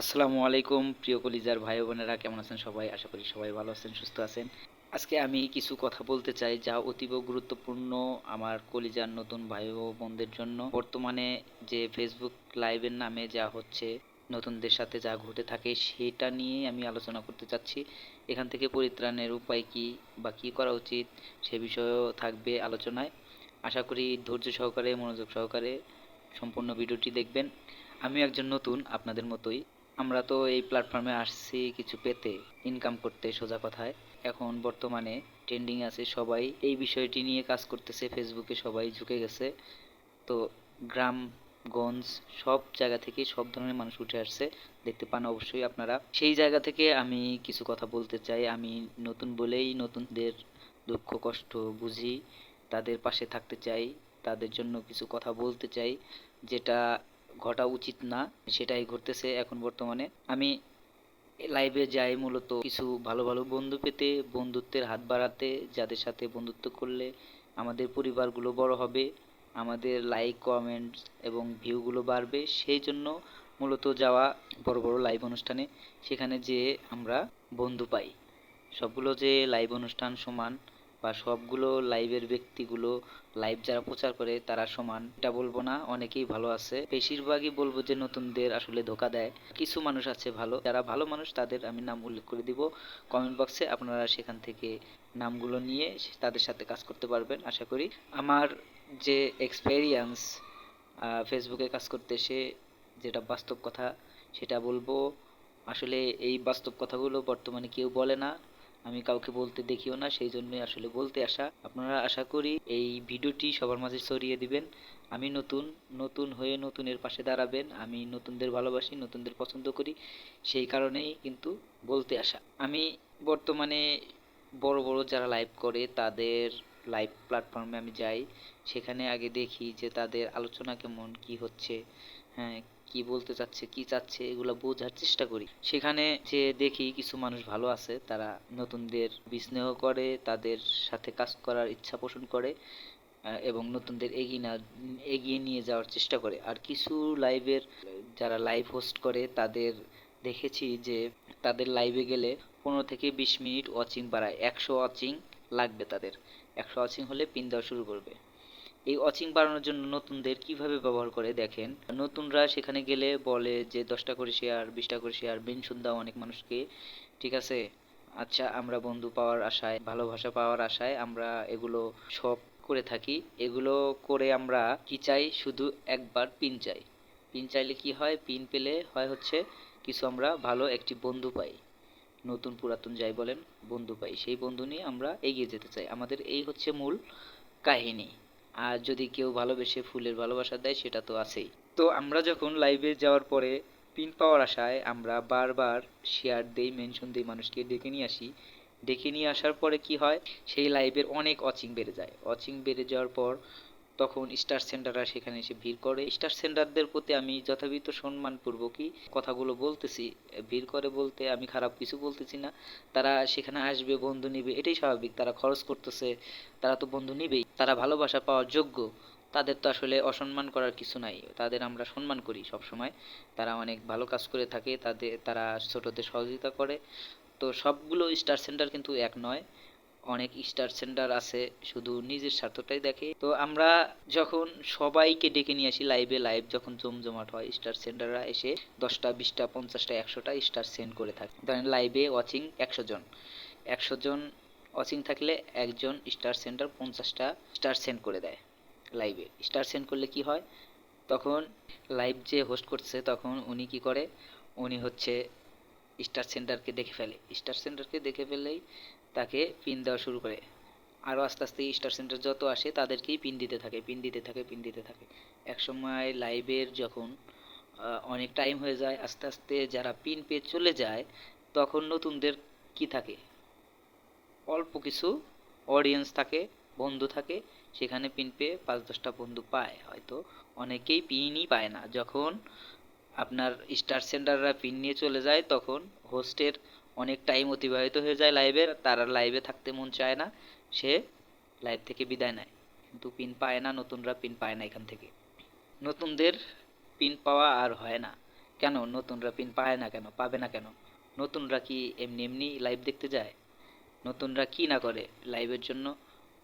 আসসালামু আলাইকুম, প্রিয় কলিজার ভাই বোনেরা, কেমন আছেন সবাই? আশা করি সবাই ভালো আছেন, সুস্থ আছেন। আজকে আমি কিছু কথা বলতে চাই যা অতীব গুরুত্বপূর্ণ আমার কলিজার নতুন ভাই বোনদের জন্য। বর্তমানে যে ফেসবুক লাইভের নামে যা হচ্ছে, নতুনদের সাথে যা ঘটে থাকে, সেটা নিয়ে আমি আলোচনা করতে চাচ্ছি। এখান থেকে পরিত্রাণের উপায় কি বা কি করা উচিত, সে বিষয়েও থাকবে আলোচনায়। আশা করি ধৈর্য সহকারে, মনোযোগ সহকারে সম্পূর্ণ ভিডিওটি দেখবেন। আমি একজন নতুন আপনাদের মতোই। আমরা তো এই প্ল্যাটফর্মে আসছি কিছু পেতে ইনকাম করতে সোজা কথায়। এখন বর্তমানে ট্রেন্ডিং আছে সবাই, এই বিষয়টি নিয়ে কাজ করতেছে ফেসবুকে সবাই ঝুঁকে গেছে। তো গ্রাম, গঞ্জ সব জায়গা থেকে সব ধরনের মানুষ উঠে আসছে। দেখতে পান অবশ্যই আপনারা। সেই জায়গা থেকে আমি কিছু কথা বলতে চাই। আমি নতুন বলেই নতুনদের দুঃখ, কষ্ট বুঝি। তাদের পাশে থাকতে চাই। তাদের জন্য কিছু কথা বলতে চাই। যেটা ঘটা উচিত না, সেটাই ঘটতেছে এখন বর্তমানে। আমি লাইভে যাই মূলত কিছু ভালো ভালো বন্ধু পেতে, বন্ধুত্বের হাত বাড়াতে, যাদের সাথে বন্ধুত্ব করলে আমাদের পরিবারগুলো বড় হবে, আমাদের লাইক কমেন্টস এবং ভিউগুলো বাড়বে। সেই জন্য মূলত যাওয়া বড় বড় লাইভ অনুষ্ঠানে, সেখানে যেয়ে আমরা বন্ধু পাই। সবগুলো যে লাইভ অনুষ্ঠান সমান বা সবগুলো লাইভের ব্যক্তিগুলো লাইভ যারা প্রচার করে তারা সমান। এটা বলব না, অনেকেই ভালো আছে। বেশিরভাগই বলব যে নতুনদের আসলে ধোকা দেয়। কিছু মানুষ আছে ভালো, যারা ভালো মানুষ তাদের আমি নাম উল্লেখ করে দিব। কমেন্ট বক্সে আপনারা সেখান থেকে নামগুলো নিয়ে তাদের সাথে কাজ করতে পারবেন, আশা করি। আমার যে এক্সপেরিয়েন্স ফেসবুকে কাজ করতে এসে যেটা বাস্তব কথা, সেটা বলব। আসলে এই বাস্তব কথাগুলো বর্তমানে কেউ বলে না। আমি কাউকে বলতে দেখিও না, সেই জন্যই আসলে বলতে আসা। আপনারা আশা করি এই ভিডিওটি সবার মাঝে ছড়িয়ে দিবেন। আমি নতুন নতুন হয়ে নতুনের পাশে দাঁড়াবেন। আমি নতুনদের ভালোবাসি, নতুনদের পছন্দ করি, সেই কারণেই কিন্তু বলতে আসা। আমি বর্তমানে বড় বড় যারা লাইভ করে, তাদের লাইভ প্ল্যাটফর্মে আমি যাই। সেখানে আগে দেখি যে তাদের আলোচনা কেমন, কি হচ্ছে হ্যাঁ কি বলতে চাচ্ছে, কি চাচ্ছে, এগুলো বোঝার চেষ্টা করি। সেখানে যে দেখি কিছু মানুষ ভালো আছে, তারা নতুনদের বিস্নেহ করে, তাদের সাথে কাজ করার ইচ্ছা পোষণ করে এবং নতুনদের এগিয়ে না, এগিয়ে নিয়ে যাওয়ার চেষ্টা করে। আর কিছু লাইভের যারা লাইভ হোস্ট করে, তাদের দেখেছি যে তাদের লাইভে গেলে পনেরো থেকে বিশ মিনিট ওয়াচিং বাড়ায়। একশো ওয়াচিং লাগবে তাদের। একশো ওয়াচিং হলে পিন দেওয়া শুরু করবে। এই ওয়াচিং বাড়ানোর জন্য নতুনদের কীভাবে ব্যবহার করে দেখেন? নতুনরা সেখানে গেলে বলে যে, দশটা করে শেয়ার, বিশটা করে শেয়ার মেনশন দাও অনেক মানুষকে, ঠিক আছে? আচ্ছা আমরা বন্ধু পাওয়ার আশায়, ভালোবাসা পাওয়ার আশায় আমরা এগুলো সব করে থাকি। এগুলো করে আমরা কি চাই? শুধু একবার পিন চাই। পিন চাইলে কি হয়? পিন পেলে হয় হচ্ছে কিছু আমরা ভালো একটি বন্ধু পাই। নতুন পুরাতন যাই বলেন, বন্ধু পাই। সেই বন্ধু নিয়ে আমরা এগিয়ে যেতে চাই। আমাদের এই হচ্ছে মূল কাহিনী। আর যদি কেউ ভালোবেসে ফুলের ভালোবাসা দেয়, সেটা তো আছেই। তো আমরা যখন লাইভে যাওয়ার পরে পিন পাওয়ার আশায় আমরা বারবার শেয়ার দেই মেনশন দেই মানুষকে, ডেকে নিয়ে আসি। ডেকে নিয়ে আসার পরে কি হয়? সেই লাইভের অনেক অচিং বেড়ে যায়। অচিং বেড়ে যাওয়ার পর তখন স্টার সেন্টাররা সেখানে এসে ভিড় করে। স্টার সেন্টারদের প্রতি আমি যথাবিহিত সম্মানপূর্বকই কথাগুলো বলতেছি। ভিড় করে বলতে আমি খারাপ কিছু বলতেছি না। তারা সেখানে আসবে, বন্ধু নিবে, এটাই স্বাভাবিক। তারা খরচ করতেছে, তারা তো বন্ধু নিবেই। তারা ভালোবাসা পাওয়ার যোগ্য। তাদের তো আসলে অসম্মান করার কিছু নাই। তাদের আমরা সম্মান করি সব সময় তারা অনেক ভালো কাজ করে থাকে। তাদের, তারা ছোটদের সহযোগিতা করে। তো সবগুলো স্টার সেন্টার কিন্তু এক নয়। অনেক স্টার সেন্টার আছে, শুধু নিজের স্বার্থটাই দেখে। তো আমরা যখন সবাইকে ডেকে নিয়ে আসি লাইভে লাইভ যখন জমজমাট হয় স্টার সেন্টাররা এসে দশটা, বিশটা, পঞ্চাশটা, একশোটা স্টার সেন্ড করে থাকে। ধরেন লাইভে ওয়াচিং একশো জন। একশো জন ওয়াচিং থাকলে একজন স্টার সেন্টার পঞ্চাশটা স্টার সেন্ড করে দেয় লাইভে স্টার সেন্ড করলে কি হয়? তখন লাইভ যে হোস্ট করছে তখন উনি কি করে? উনি হচ্ছে স্টার সেন্টারকে দেখে ফেলে। স্টার সেন্টারকে দেখে ফেলেই তাকে পিন দেওয়া শুরু করে। আরও আস্তে আস্তে স্টার সেন্টার যত আসে তাদেরকেই পিন দিতে থাকে পিন দিতে থাকে পিন দিতে থাকে। একসময় লাইভের যখন অনেক টাইম হয়ে যায়, আস্তে আস্তে যারা পিন পেয়ে চলে যায়, তখন নতুনদের কি থাকে? অল্প কিছু অডিয়েন্স থাকে, বন্ধু থাকে, সেখানে পিন পেয়ে পাঁচ দশটা বন্ধু পায়। হয়তো অনেকেই পিনই পায় না। যখন আপনার স্টার সেন্টাররা পিন নিয়ে চলে যায়, তখন হোস্টের অনেক টাইম অতিবাহিত হয়ে যায় লাইভে তার আর লাইভে থাকতে মন চায় না, সে লাইভ থেকে বিদায় নেয়। কিন্তু পিন পায় না, নতুনরা পিন পায় না এখান থেকে। নতুনদের পিন পাওয়া আর হয় না। কেন? নতুনরা পিন পায় না কেন? পাবে না কেন? নতুনরা কি এমনি এমনি লাইভ দেখতে যায়? নতুনরা কি না করে লাইভের জন্য?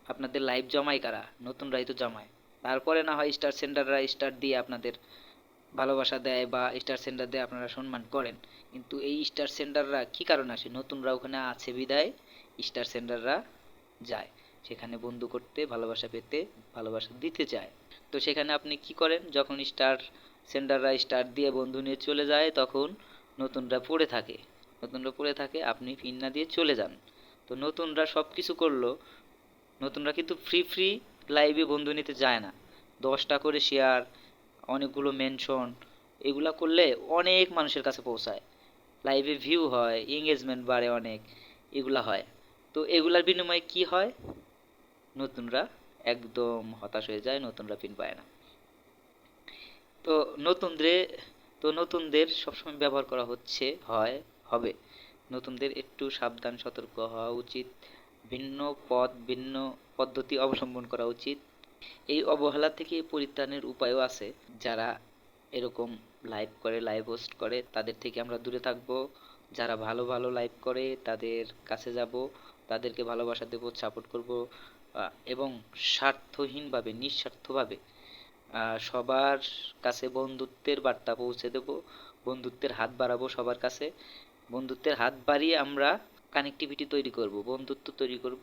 আপনাদের লাইভ জমায় কারা? নতুনরাই তো জমায়। তারপরে না হয় স্টার সেন্টাররা স্টার দিয়ে আপনাদের ভালোবাসা দেয় বা স্টার সেন্টার দিয়ে আপনারা সম্মান করেন। কিন্তু এই স্টার সেন্টাররা কি কারণে আসে? নতুনরা ওখানে আছে বিদায় স্টার সেন্টাররা যায়। সেখানে বন্ধু করতে, ভালোবাসা পেতে, ভালোবাসা দিতে চায়। তো সেখানে আপনি কি করেন? যখন স্টার সেন্টাররা স্টার দিয়ে বন্ধু নিয়ে চলে যায়, তখন নতুনরা পড়ে থাকে। নতুনরা পড়ে থাকে, আপনি পিন না দিয়ে চলে যান। তো নতুনরা সব কিছু করল, নতুনরা কিন্তু ফ্রি ফ্রি লাইভে বন্ধু নিতে যায় না। দশটা করে শেয়ার অনেকগুলো মেনশন এগুলা করলে অনেক মানুষের কাছে পৌঁছায়। লাইভে ভিউ হয় এঙ্গেজমেন্ট বাড়ে অনেক, এগুলা হয়। তো এগুলার বিনিময়ে কি হয়? নতুনরা একদম হতাশ হয়ে যায়, নতুনরা পিন পায় না। তো নতুনদের তো নতুনদের সবসময় ব্যবহার করা হচ্ছে, হয়, হবে। নতুনদের একটু সাবধান, সতর্ক হওয়া উচিত, ভিন্ন পথ, ভিন্ন পদ্ধতি অবলম্বন করা উচিত। এই অবহেলা থেকে পরিত্রাণের উপায়ও আছে। যারা এরকম লাইভ করে লাইভ হোস্ট করে, তাদের থেকে আমরা দূরে থাকব। যারা ভালো ভালো লাইভ করে, তাদের কাছে যাব, তাদেরকে ভালোবাসা দেব সাপোর্ট করব এবং স্বার্থহীনভাবে, নিঃস্বার্থভাবে সবার কাছে বন্ধুত্বের বার্তা পৌঁছে দেব, বন্ধুত্বের হাত বাড়াবো সবার কাছে। বন্ধুত্বের হাত বাড়িয়ে আমরা কানেক্টিভিটি তৈরি করব, বন্ধুত্ব তৈরি করব।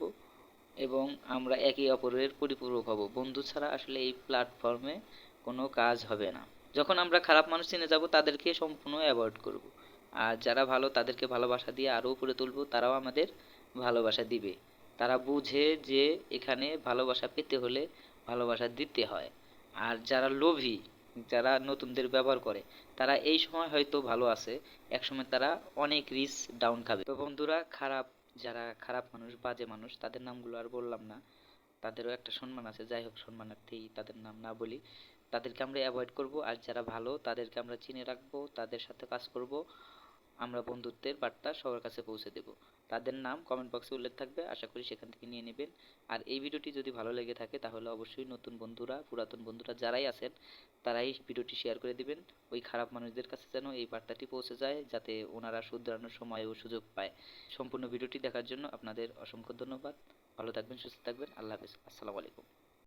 এবং আমরা একে অপরের পরিপূরক হব। বন্ধু ছাড়া আসলে এই প্ল্যাটফর্মে কোনো কাজ হবে না। যখন আমরা খারাপ মানুষ চিনে যাব, তাদেরকে সম্পূর্ণ অ্যাভয়েড করব। আর যারা ভালো, তাদেরকে ভালোবাসা দিয়ে আরও উপরে তুলব, তারাও আমাদের ভালোবাসা দিবে। তারা বুঝে যে এখানে ভালোবাসা পেতে হলে ভালোবাসা দিতে হয়। আর যারা লোভী, যারা নতুনদের ব্যবহার করে, তারা এই সময় হয়তো ভালো আছে, একসময় তারা অনেক রিস ডাউন খাবে। তো বন্ধুরা, খারাপ যারা খারাপ মানুষ, বাজে মানুষ, তাদের নামগুলো আর বললাম না। তাদেরও একটা সম্মান আছে, যাই হোক সম্মানার্থেই তাদের নাম না বলি। তাদেরকে আমরা অ্যাভয়েড করব, আর যারা ভালো, তাদেরকে আমরা চিনে রাখব, তাদের সাথে কাজ করব। আমরা বন্ধুত্বের বার্তা সবার কাছে পৌঁছে দেব। তাদের নাম কমেন্ট বক্সে উল্লেখ থাকবে, আশা করি সেখান থেকে নিয়ে নেবেন। আর এই ভিডিওটি যদি ভালো লেগে থাকে, তাহলে অবশ্যই নতুন বন্ধুরা, পুরাতন বন্ধুরা যারাই আছেন, তারাই ভিডিওটি শেয়ার করে দিবেন। ওই খারাপ মানুষদের কাছে যেন এই বার্তাটি পৌঁছে যায়, যাতে ওনারা শুধরানোর সময় ও সুযোগ পায়। সম্পূর্ণ ভিডিওটি দেখার জন্য আপনাদের অসংখ্য ধন্যবাদ। ভালো থাকবেন, সুস্থ থাকবেন। আল্লাহ হাফেজ। আসসালামু আলাইকুম।